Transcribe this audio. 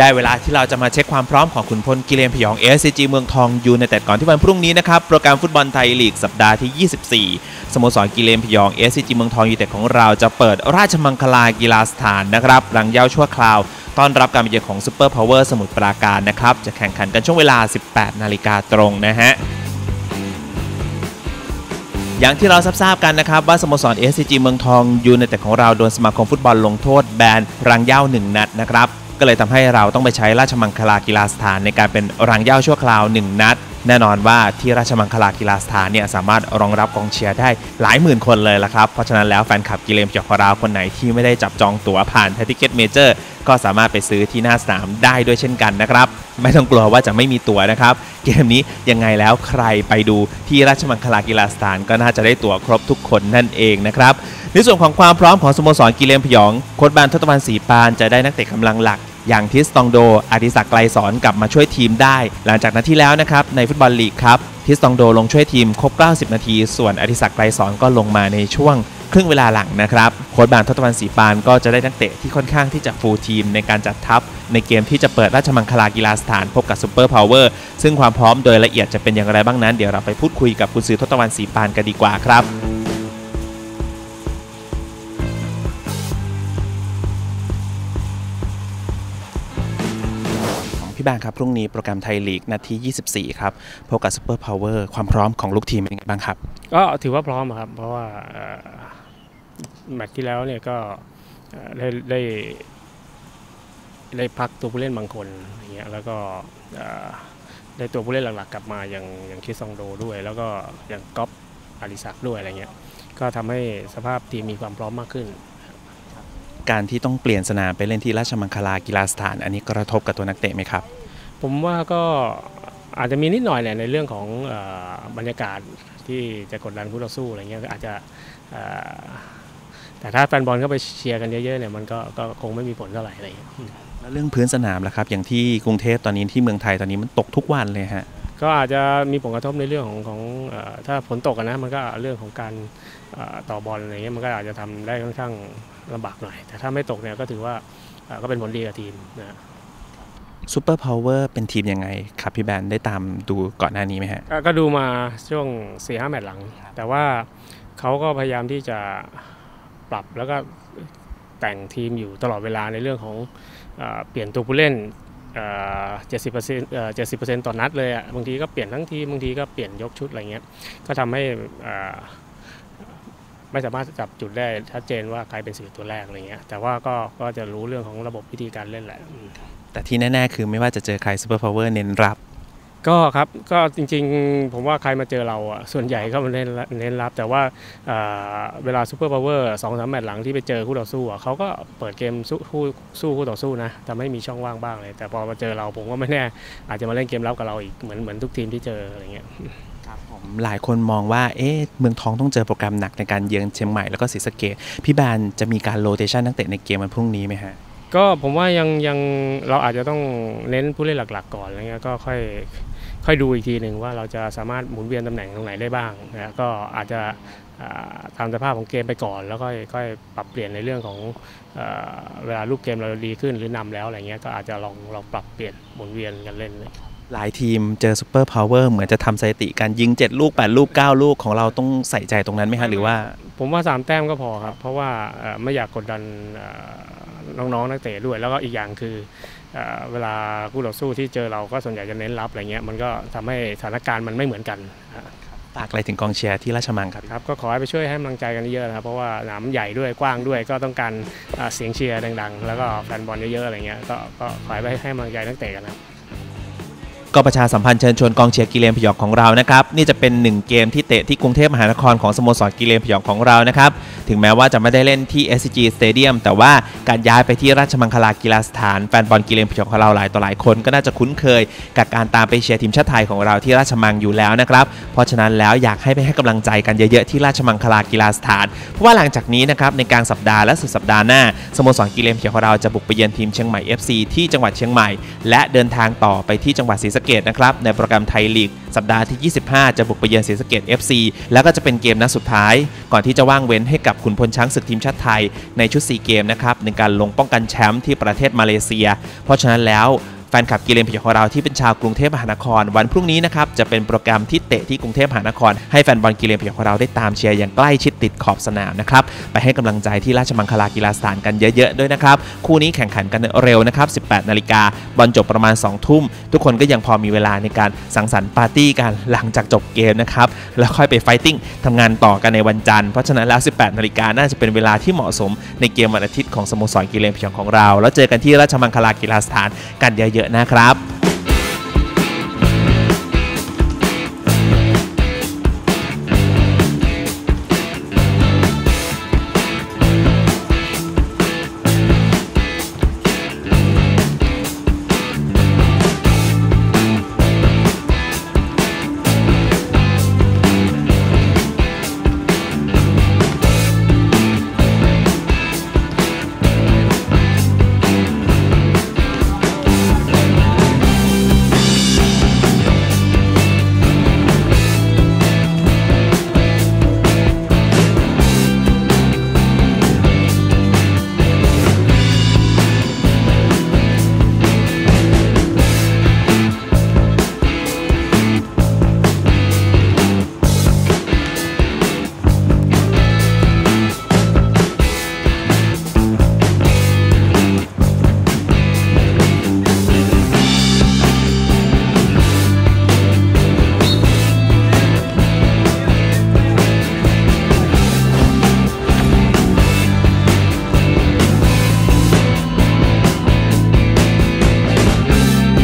ได้เวลาที่เราจะมาเช็คความพร้อมของขุนพลกิเลนพยอง SCG เมืองทองยูในแต่ก่อนที่วันพรุ่งนี้นะครับโปรแกรมฟุตบอลไทยลีกสัปดาห์ที่ 24 สโมสรกิเลนพยอง SCG เมืองทองยูแต่ของเราจะเปิดราชมังคลากีฬาสถานนะครับหลังเย้าชั่วคราวต้อนรับการมาเยือนของซูเปอร์พาวเวอร์สมุทรปราการนะครับจะแข่งขันกันช่วงเวลา 18 นาฬิกาตรงนะฮะอย่างที่เราทราบกันนะครับว่าสโมสร SCG เมืองทองยูในแต่ของเราโดนสมาคมฟุตบอลลงโทษแบนรังเหย้า1นัดนะครับ ก็เลยทำให้เราต้องไปใช้ราชมังคลากีฬาสถาน ในการเป็นรังเย้าชั่วคราว 1 นัด แน่นอนว่าที่ราชมังคลากีฬาสถานเนี่ยสามารถรองรับกองเชียร์ได้หลายหมื่นคนเลยละครับ เพราะฉะนั้นแล้วแฟนคลับกิเลมจอกของเราคนไหนที่ไม่ได้จับจองตั๋วผ่านไทติเก็ตเมเจอร์ ก็สามารถไปซื้อที่หน้าสนามได้ด้วยเช่นกันนะครับ ไม่ต้องกลัวว่าจะไม่มีตั๋วนะครับ เกมนี้ยังไงแล้วใครไปดูที่ราชมังคลากีฬาสถานก็น่าจะได้ตั๋วครบทุกคนนั่นเองนะครับในส่วนของความพร้อมของสโมสรกิเลนพยองโค้ชบานทศวรรณศรีปานจะได้นักเตะกำลังหลักอย่างทิสตองโดอดิศักดิ์ไกลสอนกลับมาช่วยทีมได้ หลังจากนัดที่แล้วนะครับในฟุตบอลลีกครับทิสตองโดลงช่วยทีมครบ 90 นาที ส่วนอดิศักดิ์ไกลสอนก็ลงมาในช่วง ครึ่งเวลาหลังนะครับโค้ชบานทศตวรรณศรีปานก็จะได้นักเตะที่ค่อนข้างที่จะฟูลทีมในการจัดทัพ ในเกมที่จะเปิดราชมังคลากีฬาสถานพบกับซูเปอร์พาวเวอร์ซึ่งความพร้อมโดยละเอียดจะเป็นอย่างไรบ้างนั้นเดี๋ยวเราไปพูดคุยกับคุณซื้อทศตวรรณศรีปานกันดีกว่าครับ พี่บานครับ พรุ่งนี้โปรแกรมไทยลีกนัดที่24 ครับพบกับซูเปอร์พาวเวอร์ความพร้อมของลูกทีมเป็นยังไงบ้างครับ ก็ถือว่าพร้อมครับ เพราะว่าแมตช์ที่แล้วเนี่ยก็ได้ได้ได้พักตัวผู้เล่นบางคนอย่างเงี้ยแล้วก็ได้ตัวผู้เล่นหลักๆ กลับมาอย่างอย่างคิซองโดด้วย แล้วก็อย่างก๊อฟอาริสักด้วยอะไรเงี้ยก็ทำให้สภาพทีมมีความพร้อมมากขึ้น การที่ต้องเปลี่ยนสนามไปเล่นที่ราชมังคลากีฬาสถาน อันนี้กระทบกับตัวนักเตะไหมครับ ผมว่าก็อาจจะมีนิดหน่อยแหละในเรื่องของเออบรรยากาศที่จะกดดันคู่ต่อสู้อะไรเงี้ยก็อาจจะเอ่อแต่ถ้าแฟนบอลเข้าไปเชียร์กันเยอะๆเนี่ยมันก็ก็คงไม่มีผลเท่าไหร่อะไรเงี้ยแล้วเรื่องพื้นสนามล่ะครับ อย่างที่กรุงเทพตอนนี้ที่เมืองไทยตอนนี้มันตกทุกวันเลยฮะก็อาจจะมีผลกระทบในเรื่องของของเอ่อถ้าฝนตกอะนะมันก็เรื่องของการเอ่อต่อบอลอะไรเงี้ยมันก็อาจจะทำได้ค่อนข้าง ลำบากหน่อย แต่ถ้าไม่ตกเนี่ยก็ถือว่าเอ่อก็เป็นผลดีกับทีมนะซูเปอร์พาวเวอร์เป็นทีมยังไงครับพี่แบนได้ตามดูก่อนหน้านี้ไหมฮะก็ก็ดูมาช่วง4ีหแมตช์หลัง แต่ว่าเขาก็พยายามที่จะปรับแล้วก็แต่งทีมอยู่ตลอดเวลาในเรื่องของเออเปลี่ยนตัวผู้เล่นเจ็ดสิบเปอร์เซ็นต์เจ็ดสิบเปอร์เซ็นต์ต่อนัดเลยอะบางทีก็เปลี่ยนทั้งทีมบางทีก็เปลี่ยนยกชุดอะไรเงี้ยก็ทำให้เอ่อ ไม่สามารถจับจุดได้ชัดเจนว่าใครเป็นสื่อตัวแรกอะไรเงี้ยแต่ว่าก็ก็จะรู้เรื่องของระบบวิธีการเล่นแหละอืมแต่ที่แน่ ๆ คือไม่ว่าจะเจอใครซูเปอร์พาวเวอร์เน้นรับ ก็ครับก็จริงๆ ผมว่าใครมาเจอเราอะส่วนใหญ่ก็มาเน้นเน้นรับ แต่ว่าเอ่อเวลาซูเปอร์พาวเวอร์สองสามแมตช์หลังที่ไปเจอคู่ต่อสู้อะเขาก็เปิดเกมสู้คู่สู้คู่ต่อสู้นะทำให้มีช่องว่างบ้างเลย แต่พอมาเจอเราผมว่าไม่แน่ อาจจะมาเล่นเกมรับกับเราอีกเหมือนเหมือนทุกทีมที่เจออะไรเงี้ยผม หลายคนมองว่าเอ๊ะเมืองทองต้องเจอโปรแกรมหนักในการเยือนเชียงใหม่แล้วก็ศรีสะเกดพี่แบนจะมีการโรเตชันนักเตะในเกมวันพรุ่งนี้ไหมฮะก็ผมว่ายังยังเราอาจจะต้องเน้นผู้เล่นหลัก ๆ ก่อนอะไรเงี้ยก็ค่อยค่อยดูอีกทีหนึ่งว่าเราจะสามารถหมุนเวียนตำแหน่งตรงไหนได้บ้างนะก็อาจจะตามสภาพของเกมไปก่อน แล้วค่อยค่อยปรับเปลี่ยนในเรื่องของเวลาลูกเกมเราดีขึ้นหรือนำแล้วอะไรเงี้ยก็อาจจะลองลองปรับเปลี่ยนหมุนเวียนกันเล่นเลย หลายทีมเจอซูเปอร์พาวเวอร์เหมือนจะทำสถิติการยิง 7 ลูก 8 ลูก 9 ลูกของเราต้องใส่ใจตรงนั้นไหมฮะหรือว่า ผมว่าสามแต้มก็พอครับ เพราะว่าเอ่อไม่อยากกดดันเอ่อน้องๆนักเตะด้วย แล้วก็อีกอย่างคือเอ่อเวลาคู่ต่อสู้ที่เจอเราก็ส่วนใหญ่จะเน้นรับอะไรเงี้ยมันก็ทำให้สถานการณ์มันไม่เหมือนกันฝากอะไรถึงกองเชียร์ที่ราชมังครับครับก็ขอให้ไปช่วยให้กำลังใจกันเยอะนะครับเพราะว่าสนามใหญ่ด้วยกว้างด้วยก็ต้องการอ่าเสียงเชียร์ดัง ๆ แล้วก็แฟนบอลเยอะๆอะไรเงี้ยก็ก็ขอให้ไปให้กำลังใจนักเตะกันนะครับ ก็ประชาสัมพันธ์เชิญชวนกองเชียร์กิเลนพยองของเรานะครับนี่จะเป็นหนึ่งเกมที่เตะที่กรุงเทพมหานครของสโมสรกิเลนพยองของเรานะครับถึงแม้ว่าจะไม่ได้เล่นที่ SCG Stadium แต่ว่าการย้ายไปที่ราชมังคลากีฬาสถานแฟนบอลกิเลนพยองของเราหลายต่อหลายคนก็น่าจะคุ้นเคย กับการตามไปเชียร์ทีมชาติไทยของเราที่ราชมังอยู่แล้วนะครับเพราะฉะนั้นแล้วอยากให้ไปให้กำลังใจกันเยอะๆที่ราชมังคลากีฬาสถาน เพราะว่าหลังจากนี้นะครับในกลางสัปดาห์และสุดสัปดาห์หน้าสโมสรกิเลนพยองของเราจะบุกไปเยือนทีมเชียงใหม่ FC ที่จังหวัดเชียงใหม่ และเดินทางต่อไปที่จังหวัดศรีสะะเกดนะครับในโปรแกรมไทยลีก สัปดาห์ที่ 25 จะบุกไปเยือนศรีสะเกด FC แล้วก็จะเป็นเกมนัดสุดท้าย ก่อนที่จะว่างเว้นให้กับขุนพลช้างศึกทีมชาติไทยในชุด 4 เกมนะครับในการลงป้องกันแชมป์ที่ประเทศมาเลเซีย เพราะฉะนั้นแล้ว แฟนคลับกีฬาพยองของเราที่เป็นชาวกรุงเทพมหานคร วันพรุ่งนี้นะครับจะเป็นโปรแกรมที่เตะที่กรุงเทพมหานคร ให้แฟนบอลกีฬาพยองของเราได้ตามเชียร์อย่างใกล้ชิดติดขอบสนามนะครับไปให้กำลังใจที่ราชมังคลากีฬาสถานกันเยอะๆด้วยนะครับคู่นี้แข่งขันกันเร็วนะครับ 18 นาฬิกาบอลจบประมาณ 2 ทุ่ม ทุกคนก็ยังพอมีเวลาในการสังสรรค์ปาร์ตี้กันหลังจากจบเกมนะครับแล้วค่อยไปไฟติ้งทำงานต่อกันในวันจันทร์เพราะฉะนั้นแล้ว 18 นาฬิกาน่าจะเป็นเวลาที่เหมาะสมในเกมวันอาทิตย์ของสโมสรกีฬาพยองของเรา แล้วเจอกันที่ราชมังคลากีฬาสถานกันเยอะเยอะนะครับ